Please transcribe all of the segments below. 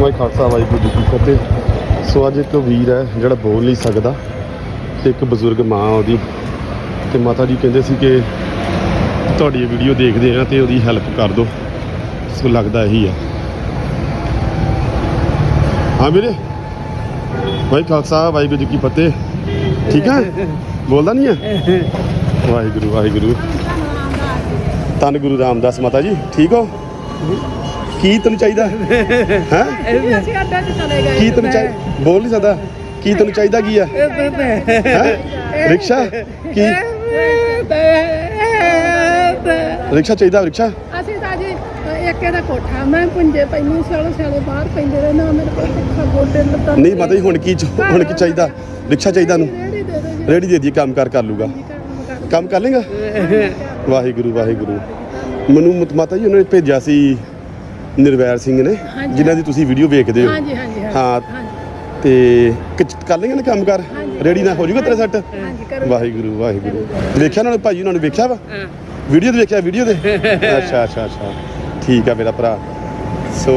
ਵਾਹਿ ਖਾਲਸਾ, ਵਾਹਿਗੁਰੂ ਜੀ ਕੀ ਫਤਿਹ। ਸੋ ਅੱਜ ਇੱਕ ਵੀਰ ਹੈ, ਜਿਹੜਾ ਬੋਲ ਨਹੀਂ ਸਕਦਾ ਤੇ ਇੱਕ ਬਜ਼ੁਰਗ ਮਾਂ ਉਹਦੀ। ਤੇ ਮਾਤਾ ਜੀ ਕਹਿੰਦੇ ਸੀ ਕਿ ਤੁਹਾਡੀ ਵੀਡੀਓ ਦੇਖਦੇ ਆ ਤੇ ਉਹਦੀ ਹੈਲਪ ਕਰ ਦਿਓ। ਸੋ ਲੱਗਦਾ ਇਹੀ ਆ। ਹਾਂ ਵੀਰੇ? ਵਾਹਿ ਖਾਲਸਾ, ਵਾਹਿਗੁਰੂ ਜੀ ਕੀ ਫਤਿਹ। ਠੀਕ ਆ? ਬੋਲਦਾ ਨਹੀਂ ਹੈ ਵਾਹਿਗੁਰੂ ਵਾਹਿਗੁਰੂ। ਧੰਨ ਗੁਰੂ ਰਾਮਦਾਸ ਮਾਤਾ ਜੀ, ਠੀਕ ਹੋ? ਕੀ ਤੈਨੂੰ ਚਾਹੀਦਾ? ਹੈ? ਇਹ ਅਸੀਂ ਅੱਡਾ ਚ ਚਲੇ ਗਏ ਕੀ ਤੈਨੂੰ ਚਾਹੀਦਾ ਬੋਲ ਨਹੀਂ ਸਕਦਾ। ਕੀ ਤੈਨੂੰ ਚਾਹੀਦਾ ਕੀ ਆ? ਹੈਂ? ਰਿਕਸ਼ਾ? ਕੀ? ਰਿਕਸ਼ਾ ਚਾਹੀਦਾ ਰਿਕਸ਼ਾ? ਅਸੀਂ ਤਾਂ ਜੀ ਇੱਕ ਇਹਦਾ ਕੋਠਾ। ਮੈਂ ਪੁੰਜੇ ਪੈਣੀ ਸਾਲੋ ਸਾਲੋ ਬਾਹਰ ਪੈਂਦੇ ਰਹੇ ਨਾ ਮੇਰੇ ਕੋਲ ਤਿੱਖਾ ਗੋਡੇ ਲੱਤਾਂ ਨਹੀਂ ਮਾਤਾ ਜੀ ਹੁਣ ਕੀ ਚ- ਹੁਣ ਕੀ ਚਾਹੀਦਾ। ਰਿਕਸ਼ਾ ਚਾਹੀਦਾ ਨੂੰ। ਰੇੜੀ ਦੇ ਦਿਓ ਜੀ। ਰੇੜੀ ਦੇ ਦੀ ਕੰਮ ਕਰ ਕਰ ਲੂਗਾ। ਕੰਮ ਕਰ ਕੰਮ ਕਰ ਲੇਗਾ? ਵਾਹਿਗੁਰੂ ਵਾਹਿਗੁਰੂ। ਮੈਨੂੰ ਮਤ- ਮਾਤਾ ਜੀ ਉਹਨਾਂ ਨੇ ਭੇਜਿਆ ਸੀ ਨਿਰਵੈਰ ਸਿੰਘ ਨੇ ਹਾਂਜੀ। ਜਿਨ੍ਹਾਂ ਦੀ ਤੁਸੀਂ ਵੀਡੀਓ ਵੇਖਦੇ ਹੋ। ਹਾਂਜੀ ਹਾਂਜੀ ਹਾਂਜੀ। ਹਾਂ ਤੇ ਕਿਚ- ਕਰ ਲੇਗਾ ਨਾ ਕੰਮ ਕਰ। ਰੇੜੀ ਨਾਲ ਹੋ ਜਾਊਗਾ ਤੇਰਾ ਸੈੱਟ ਹਾਂਜੀ ਕਰੋ। ਵਾਹਿਗੁਰੂ ਵਾਹਿਗੁਰੂ। ਵੇਖਿਆ ਉਹਨਾਂ ਨੇ ਭਾਜੀ ਉਹਨਾਂ ਨੇ ਵੇਖਿਆ ਵਾ? ਵੀਡੀਓ ਤੇ ਵੇਖਿਆ ਵੀਡੀਓ ਤੇ? ਅੱਛਾ ਅੱਛਾ ਅੱਛਾ। ਠੀਕ ਆ ਮੇਰਾ ਭਰਾ। ਸੋ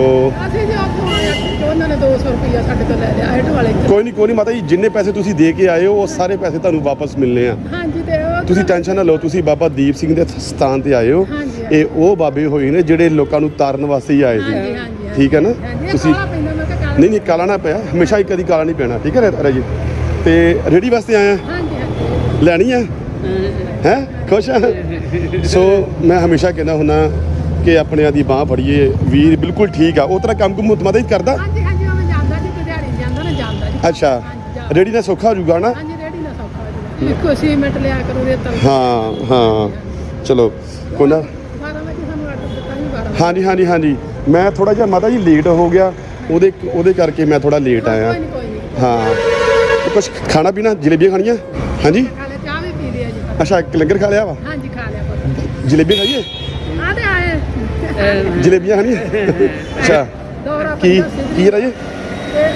ਅਸੀਂ ਜੀ ਉੱਥੋਂ ਆਏ ਸੀ, ਉਹਨਾਂ ਨੇ 200 ਰੁਪਇਆ ਸਾਡੇ ਤੋਂ ਲੈ ਲਿਆ ਆਟੋ ਵਾਲੇ ਚ। ਕੋਈ ਨਹੀਂ ਕੋਈ ਨਹੀਂ ਮਾਤਾ ਜੀ ਜਿੰਨੇ ਪੈਸੇ ਤੁਸੀਂ ਦੇ ਕੇ ਆਏ ਹੋ ਉਹ ਸਾਰੇ ਪੈਸੇ ਤੁਹਾਨੂੰ ਵਾਪਸ ਮਿਲਨੇ ਆ। ਹਾਂਜੀ ਤੇ ਉਹ ਤੁਸੀਂ ਟੈਨਸ਼ਨ ਨਾ ਲਓ ਤੁਸੀਂ ਬਾਬਾ ਦੀਪ ਸਿੰਘ ਦੇ ਸਥਾਨ ਤੇ ਆਏ ਹੋ। ਹਾਂਜੀ। ਇਹ ਉਹ ਬਾਬੇ ਹੋਏ ਨੇ ਜਿਹੜੇ ਲੋਕਾਂ ਨੂੰ ਤਾਰਨ ਵਾਸਤੇ ਹੀ ਆਏ ਸੀ। ਠੀਕ ਹੈ ਨਾ? ਤੁਸੀਂ ਨਹੀਂ ਨਹੀਂ ਕਾਲਾ ਨਾ ਪਿਆ। ਹਮੇਸ਼ਾ ਹੀ ਕਦੀ ਕਾਲਾ ਨਹੀਂ ਪੈਣਾ। ਠੀਕ ਹੈ ਰਾਜੀ? ਤੇ ਰੇਡੀ ਵਾਸਤੇ ਆਇਆ? ਲੈਣੀ ਹੈ? ਹੈ? ਖੁਸ਼ ਹੈ? ਸੋ ਮੈਂ ਹਮੇਸ਼ਾ ਕਹਿੰਦਾ ਹੁੰਨਾ ਕਿ ਆਪਣਿਆਂ ਦੀ ਬਾਹ ਫੜੀਏ। ਵੀਰ ਬਿਲਕੁਲ ਠੀਕ ਆ। ਉਹ ਤਰ੍ਹਾਂ ਕੰਮ ਕੁਮ ਮਦਦ ਕਰਦਾ? ਹਾਂਜੀ ਹਾਂਜੀ ਉਹ ਮੈਂ ਜਾਂਦਾ ਜੀ ਦਿਹਾੜੀ ਜਾਂਦਾ ਨਾ ਜਾਂਦਾ ਜੀ। ਅੱਛਾ। ਹਾਂਜੀ, ਜਾ- ਰੇਡੀ ਨਾਲ ਸੌਖਾ ਹੋ ਨਾ ਹਾਂਜੀ ਰੇੜੀ ਨਾ ਸੌਖਾ ਹੋ ਜੀ ਇੱਕੋ ਸੀਮੈਂਟ ਲਿਆ ਕਰੋ ਦੇ ਤਲ ਹਾਂ ਹਾਂ। ਚਲੋ ਕੋਈ ਹਾਂਜੀ ਹਾਂਜੀ ਹਾਂਜੀ। ਮੈਂ ਥੋੜਾ ਜਿਹਾ ਮਾਤਾ ਜੀ ਲੇਟ ਹੋ ਗਿਆ। ਉਹਦੇ ਉਹਦੇ ਕਰਕੇ ਮੈਂ ਥੋੜਾ ਲੇਟ ਆਇਆ। ਕੋਈ ਹਾਂ। ਕੁਝ ਖਾਣਾ ਪੀਣਾ ਜਲੇਬੀਆਂ ਖਾਣੀਆਂ? ਹਾਂਜੀ? ਖਾ ਲਿਆ ਚਾਹ ਵੀ ਪੀ ਲਿਆ ਜੀ। ਅੱਛਾ ਇੱਕ ਲੰਗਰ ਖਾ ਲਿਆ ਵਾ? ਹਾਂਜੀ ਖਾ ਲਿਆ ਪੁੱਤ। ਜਲੇਬੀਆਂ ਖਾਈਏ ਆ ਤੇ ਆਏ। ਜਲੇਬੀਆਂ ਖਾਣੀਆਂ? ਅੱਛਾ। ਦੋਰਾ ਕੀ ਕੀ ਰਾਜੇ?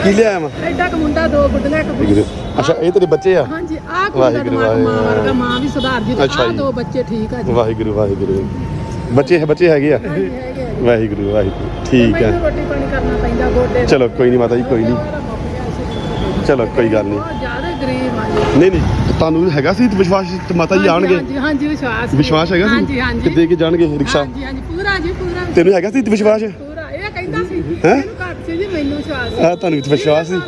ਕੀ ਲਿਆਇਆ ਵਾ? ਐਡਾ ਕ ਮੁੰਡਾ ਦੋ ਗੁੱਡੀਆਂ ਇੱਕ। ਅੱਛਾ ਇਹ ਤੇਰੇ ਬੱਚੇ ਆ? ਹਾਂਜੀ ਆ ਕੁੰਡਾ ਵਾਹਿਗੁਰੂ, ਮਾਂ ਵਾਹਿਗੁਰੂ। ਵਰਗਾ ਮਾਂ ਵੀ ਸੁਧਾਰ ਜੀ। ਅੱਛਾ ਆ ਜੀ। ਦੋ ਬੱਚੇ ਠੀਕ ਆ ਜੀ। ਵਾਹਿਗੁਰੂ ਵਾਹਿਗੁਰੂ। ਬੱਚੇ ਹੈ ਬੱਚੇ ਹੈਗੇ ਆ। ਵਾਹਿਗੁਰੂ ਵਾਹਿਗੁਰੂ। ਠੀਕ ਹੈ ਰੋਟੀ ਪਾਣੀ ਕਰਨਾ ਪੈਂਦਾ ਗੋਡੇ ਚਲੋ ਕੋਈ ਨਹੀਂ ਮਾਤਾ ਜੀ ਕੋਈ ਨਹੀਂ ਚਲੋ ਕੋਈ ਗੱਲ ਨਹੀਂ ਬਹੁਤ ਜ਼ਿਆਦਾ ਗਰੀਬ ਆ ਜੀ। ਨਹੀਂ ਨਹੀਂ ਤੁਹਾਨੂੰ ਹੈਗਾ ਸੀ ਵਿਸ਼ਵਾਸ ਤੇ ਮਾਤਾ ਜੀ ਆਣਗੇ ਹਾਂਜੀ ਹਾਂਜੀ ਵਿਸ਼ਵਾਸ ਹੈਗਾ ਸੀ? ਹਾਂਜੀ ਹਾਂਜੀ। ਕਿ ਦੇ ਕੇ ਜਾਣਗੇ ਰਿਕਸ਼ਾ? ਹਾਂਜੀ ਹਾਂਜੀ ਪੂਰਾ ਜੀ ਪੂਰਾ। ਤੈਨੂੰ ਹੈਗਾ ਸੀ ਵਿਸ਼ਵਾਸ? ਪੂਰਾ ਇਹ ਕਹਿੰਦਾ ਸੀ। ਹੈਂ? ਇਹਨੂੰ ਘੱਟ ਸੀ ਜੀ ਮੈਨੂੰ ਵਿਸ਼ਵਾਸ ਆ ਤੁਹਾਨੂੰ ਵਿਸ਼ਵਾਸ ਸੀ?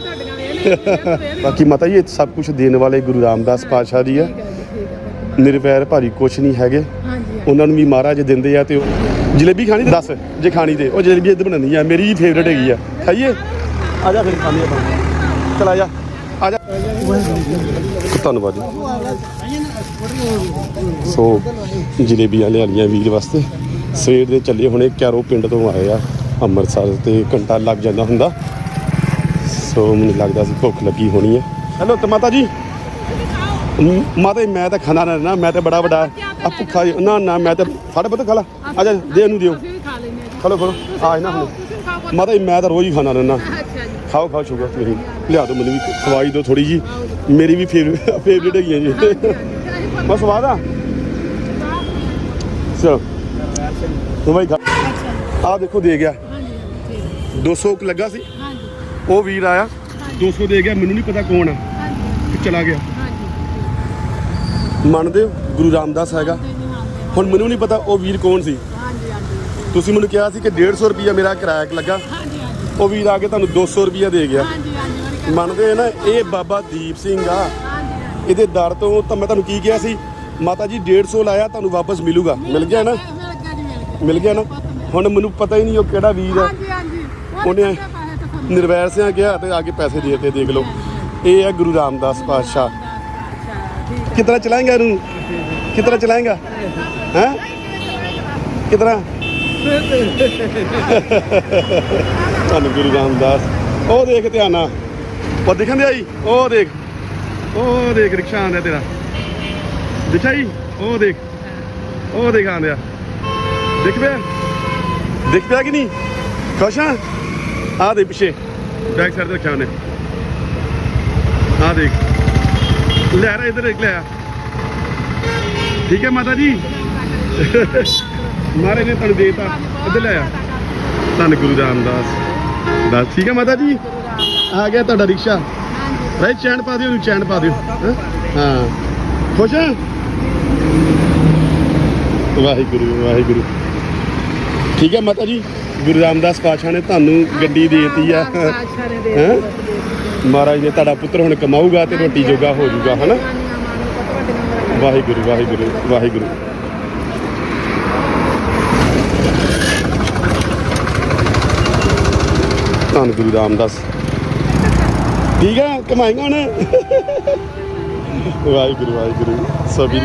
ਬਾਕੀ ਮਾਤਾ ਜੀ ਸਭ ਕੁਝ ਦੇਣ ਵਾਲੇ ਗੁਰੂ ਰਾਮਦਾਸ ਪਾਤਸ਼ਾਹ ਜੀ ਆ। ਨਿਰਵੈਰ ਭਾਰੀ ਕੁਛ ਨਹੀਂ ਹੈਗੇ। ਉਹਨਾਂ ਨੂੰ ਵੀ ਮਹਾਰਾਜ ਦਿੰਦੇ ਆ ਤੇ ਉਹ ਜਲੇਬੀ ਖਾਣੀ ਤੇ ਦੱਸ ਜੇ ਖਾਣੀ ਤੇ ਉਹ ਜਲੇਬੀ ਇੱਧਰ ਬਣਾਉਣੀ ਆ ਮੇਰੀ ਫੇਵਰੇਟ ਹੈਗੀ ਆ। ਖਾਈਏ? ਆ ਜਾ ਫਿਰ ਖਾਂਦੇ ਆਪਾਂ। ਚਲ ਆ ਜਾ। ਆ ਜਾ। ਧੰਨਵਾਦ ਜੀ। ਸੋ ਜਲੇਬੀਆਂ ਲਿਆ ਲਈਆਂ ਵੀਰ ਵਾਸਤੇ ਸਵੇਰ ਦੇ ਚੱਲੇ ਹੁਣੇ ਕੈਰੋ ਪਿੰਡ ਤੋਂ ਆਏ ਆ ਅੰਮ੍ਰਿਤਸਰ ਤੇ ਘੰਟਾ ਲੱਗ ਜਾਂਦਾ ਹੁੰਦਾ। ਸੋ ਮੈਨੂੰ ਲੱਗਦਾ ਸੀ ਭੁੱਖ ਲੱਗੀ ਹੋਣੀ ਹੈ ਹੈਲੋ ਤੇ ਮਾਤਾ ਜੀ। ਮਾਤਾ ਜੀ ਮੈਂ ਤਾਂ ਖਾਣਾ ਨਾ ਮੈਂ ਤਾਂ ਬੜਾ ਵੱਡਾ ਆ ਭੁੱਖਾ ਜੀ- ਨਾ ਨਾ ਮੈਂ ਤਾਂ ਫੜ ਪੁੱਤ ਖਾ ਲਾ ਆ ਜਾ ਦੇ ਇਹਨੂੰ ਦਿਓ। ਵੀ ਖਾ ਲੈਂਦੇ ਹਾਂ ਖਲੋ ਖਲੋ। ਆ ਨਾ ਹੁਣ ਜੀ ਤੁਸੀਂ ਖਾਓ ਮਾਤਾ ਜੀ ਮੈਂ ਤਾਂ ਰੋਜ਼ ਹੀ ਖਾਣਾ ਰਹਿਣਾ ਅੱਛਾ ਜੀ। ਖਾਓ ਖਾਓ ਸ਼ੂਗਰ ਮੇਰੀ ਲਿਆ ਦਿਓ ਮੈਨੂੰ ਵੀ ਖਵਾਈ ਦਿਓ ਥੋੜੀ ਜੀ ਮੇਰੀ ਵੀ ਫੇਵਰੇਟ ਹੈਗੀ ਹੈ ਜੀ। ਬਸ ਸਵਾਦ ਆ? ਚਲੋ। ਤੂੰ ਭਾਈ ਖਾ ਆ ਦੇਖੋ ਦੇ ਗਿਆ। 200 ਕੁ ਲੱਗਾ ਸੀ। ਹਾਂਜੀ। ਉਹ ਵੀਰ ਆਇਆ। 200 ਦੇ ਗਿਆ ਮੈਨੂੰ ਨਹੀਂ ਪਤਾ ਕੌਣ ਆ। ਚਲਾ ਗਿਆ। ਹਾਂਜੀ। ਮੰਨਦੇ ਹੋ? ਗੁਰੂ ਰਾਮਦਾਸ ਹੈਗਾ। ਹੁਣ ਮੈਨੂੰ ਨਹੀਂ ਪਤਾ ਉਹ ਵੀਰ ਕੌਣ ਸੀ। ਤੁਸੀਂ ਮੈਨੂੰ ਕਿਹਾ ਸੀ ਕਿ 150 ਰੁਪਿਆ ਮੇਰਾ ਕਿਰਾਇਆ ਲੱਗਾ। ਉਹ ਵੀਰ ਆ ਕੇ ਤੁਹਾਨੂੰ 200 ਰੁਪਿਆ ਦੇ ਗਿਆ। ਮੰਨਦੇ ਹੋ ਨਾ ਇਹ ਬਾਬਾ ਦੀਪ ਸਿੰਘ ਆ। ਇਹਦੇ ਦਰ ਤੋਂ ਤਾਂ ਮੈਂ ਤੁਹਾਨੂੰ ਕੀ ਕਿਹਾ ਸੀ ਮਾਤਾ ਜੀ 150 ਲਾਇਆ ਤੁਹਾਨੂੰ ਵਾਪਸ ਮਿਲੂਗਾ। ਮਿਲ ਗਿਆ ਨਾ? ਮਿਲ ਗਿਆ ਨਾ? ਹੁਣ ਮੈਨੂੰ ਪਤਾ ਹੀ ਨਹੀਂ ਉਹ ਕਿਹੜਾ ਵੀਰ ਆ। ਉਹਨੇ- ਨਿਰਵੈਰ ਸਿੰਘ ਗਿਆ ਤੇ ਆ ਕੇ ਪੈਸੇ ਦੇ ਦਿੱਤੇ ਦੇਖ ਲਓ। ਇਹ ਹੈ ਗੁਰੂ ਰਾਮਦਾਸ ਪਾਤਸ਼ਾਹ। ਕਿਤਨਾ ਚਲਾਏਗਾ ਇਹਨੂੰ? ਕਿਤਨਾ ਚਲਾਏਗਾ ਹੈ ਕਿਤਨਾ ਤੁਹਾਨੂੰ ਗੁਰੂ ਰਾਮਦਾਸ ਉਹ ਦੇਖ ਧਿਆਨ ਨਾਲ ਉਹ ਦਿਖਣ ਦਿਆ ਜੀ ਉਹ ਦੇਖ ਉਹ ਦੇਖ ਰਿਕਸ਼ਾ ਆਂਦਾ ਤੇਰਾ ਦਿਖਿਆ ਉਹ ਦੇਖ ਉਹ ਦੇਖ ਆਂਦਿਆ ਦਿਖ ਪਿਆ ਦਿਖ ਪਿਆ ਕਿ ਨਹੀਂ ਖੁਸ਼ ਆ ਆ ਦੇ ਪਿੱਛੇ ਬੈਕ ਸਾਈਡ ਤੇ ਰੱਖਿਆ ਉਹਨੇ ਆ ਦੇਖ ਲੈ ਰਾ ਇਧਰ ਦੇਖ ਲਿਆ ਠੀਕ ਹੈ ਮਾਤਾ ਜੀ। ਮਹਾਰਾਜ ਨੇ ਤੁਹਾਨੂੰ ਦੇਤਾ ਇੱਧਰ ਲੈ ਆ। ਧੰਨ ਗੁਰੂ ਰਾਮਦਾਸ। ਬਸ ਠੀਕ ਹੈ ਮਾਤਾ ਜੀ? ਆ ਗਿਆ ਤੁਹਾਡਾ ਰਿਕਸ਼ਾ। ਰਾਈਟ ਚੈਨ ਪਾ ਦਿਓ ਨੂੰ ਚੈਨ ਪਾ ਦਿਓ। ਹੈਂ? ਖੁਸ਼ ਹੈ? ਵਾਹਿਗੁਰੂ ਵਾਹਿਗੁਰੂ। ਠੀਕ ਹੈ ਮਾਤਾ ਜੀ ਗੁਰੂ ਰਾਮਦਾਸ ਪਾਤਸ਼ਾਹ ਨੇ ਤੁਹਾਨੂੰ ਗੱਡੀ ਦੇਤੀ ਆ। ਦੇ? ਮਹਾਰਾਜ ਨੇ ਤੁਹਾਡਾ ਪੁੱਤਰ ਹੁਣ ਕਮਾਊਗਾ ਤੇ ਰੋਟੀ ਜੋਗਾ ਹੋ ਜਾਊਗਾ ਹਨਾ? ਵਾਹਿਗੁਰੂ ਵਾਹਿਗੁਰੂ ਵਾਹਿਗੁਰੂ। ਧੰਨ ਗੁਰੂ ਰਾਮਦਾਸ। ਠੀਕ ਹੈ ਕਮਾਏਗਾ ਹੁਣ ਵਾਹਿਗੁਰੂ ਵਾਹਿਗੁਰੂ, ਸਭੀ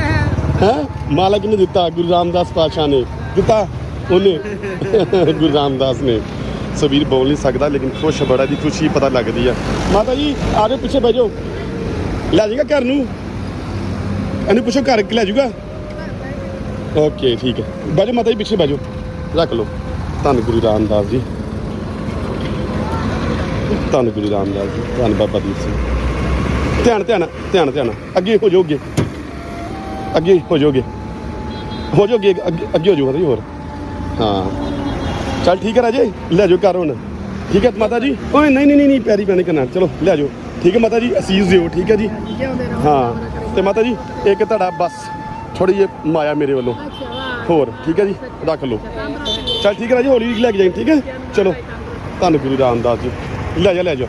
ਹੈ? ਮਾਲਕ ਨੇ ਦਿੱਤਾ, ਗੁਰੂ ਰਾਮਦਾਸ ਪਾਤਸ਼ਾਹ ਨੇ ਦਿੱਤਾ, ਉਹਨੇ। ਗੁਰੂ ਰਾਮਦਾਸ ਨੇ। ਸਵੀਰ ਬੋਲ ਨਹੀਂ ਸਕਦਾ, ਲੇਕਿਨ ਖੁਸ਼, ਬੜਾ ਦੀ ਖੁਸ਼ੀ ਪਤਾ ਲੱਗਦੀ ਆ। ਮਾਤਾ ਜੀ, ਆ ਜਾਓ, ਪਿੱਛੇ ਬਹਿ ਜਾਓ। ਲੈ ਜਾਏਗਾ ਘਰ ਨੂੰ। ਇਹਨੂੰ ਪੁੱਛੋ ਘਰ ਕਿ ਲੈ ਜਾਊਗਾ ਓਕੇ ਠੀਕ ਹੈ। ਬਹਿ ਜਾਓ ਮਾਤਾ ਜੀ ਪਿੱਛੇ ਬਹਿ ਜਾਓ ਰੱਖ ਲਓ। ਧੰਨ ਗੁਰੂ ਰਾਮਦਾਸ ਜੀ। ਧੰਨ ਗੁਰੂ ਰਾਮਦਾਸ ਜੀ। ਧੰਨ ਬਾਬਾ ਦੀਪ ਸਿੰਘ। ਧਿਆਨ ਧਿਆਨ ਧਿਆਨ ਧਿਆਨ। ਅੱਗੇ ਹੋ ਜਾਓਗੇ। ਅੱਗੇ ਹੋ ਜਾਓਗੇ। ਹੋ ਜਾਓਗੇ। ਅੱਗੇ ਹੋ ਜਾਓ ਮਾਤਾ ਜੀ ਹੋਰ। ਹਾਂ। ਚੱਲ ਠੀਕ ਹੈ ਰਾਜੇ। ਲੈ ਜਾਓ ਘਰ ਹੁਣ। ਠੀਕ ਹੈ ਮਾਤਾ ਜੀ? ਓਏ ਨਹੀਂ ਨਹੀਂ ਨਹੀਂ ਪੈਰੀ ਪੈਣੇ ਕਰਨਾ। ਚਲੋ ਲੈ ਜਾਓ। ਠੀਕ ਹੈ ਮਾਤਾ ਜੀ ਅਸੀਸ ਦਿਓ। ਠੀਕ ਹੈ ਜੀ? ਹਾਂ। ਤੇ ਮਾਤਾ ਜੀ ਇੱਕ ਤੁਹਾਡਾ ਬਸ ਥੋੜੀ ਜਿਹੀ ਮਾਇਆ ਮੇਰੇ ਵੱਲੋਂ। ਹੋਰ ਠੀਕ ਹੈ ਜੀ? ਰੱਖ ਲਓ। ਚੱਲ ਠੀਕ ਹੈ ਰਾਜੇ ਹੌਲੀ ਹੌਲੀ ਲੈ ਕੇ ਜਾਈਂ ਠੀਕ ਹੈ? ਚਲੋ। ਧੰਨ ਗੁਰੂ ਰਾਮਦਾਸ ਜੀ। ਲੈ ਜਾ ਲੈ ਜਾ।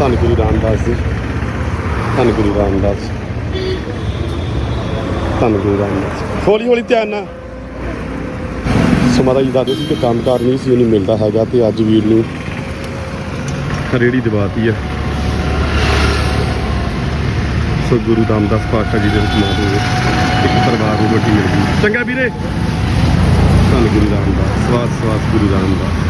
ਧੰਨ ਗੁਰੂ ਰਾਮਦਾਸ ਜੀ। ਧੰਨ ਗੁਰੂ ਰਾਮਦਾਸ ਜੀ। ਧੰਨ ਗੁਰੂ ਰਾਮਦਾਸ ਜੀ। ਹੌਲੀ ਹੌਲੀ ਧਿਆਨ ਨਾਲ। ਸੋ ਮਾਤਾ ਜੀ ਦੱਸਦੇ ਸੀ ਕਿ ਕੰਮਕਾਰ ਨਹੀਂ ਸੀ ਉਹਨੂੰ ਮਿਲਦਾ ਹੈਗਾ ਤੇ ਅੱਜ ਵੀਰ ਨੂੰ ਰੇੜੀ ਦਬਾਤੀ ਹੈ। ਸੋ ਗੁਰੂ ਰਾਮਦਾਸ ਪਾਤਸ਼ਾਹ ਜੀ ਦੇ ਵਿੱਚ ਮਾਤ ਹੋਵੇ ਇੱਕ ਪਰਿਵਾਰ ਨੂੰ ਰੋਟੀ ਮਿਲ ਗਈ ਚੰਗਾ ਵੀਰੇ। ਧੰਨ ਗੁਰੂ ਰਾਮਦਾਸ ਸਵਾਸ ਸਵਾਸ ਗੁਰੂ ਰਾਮਦਾਸ।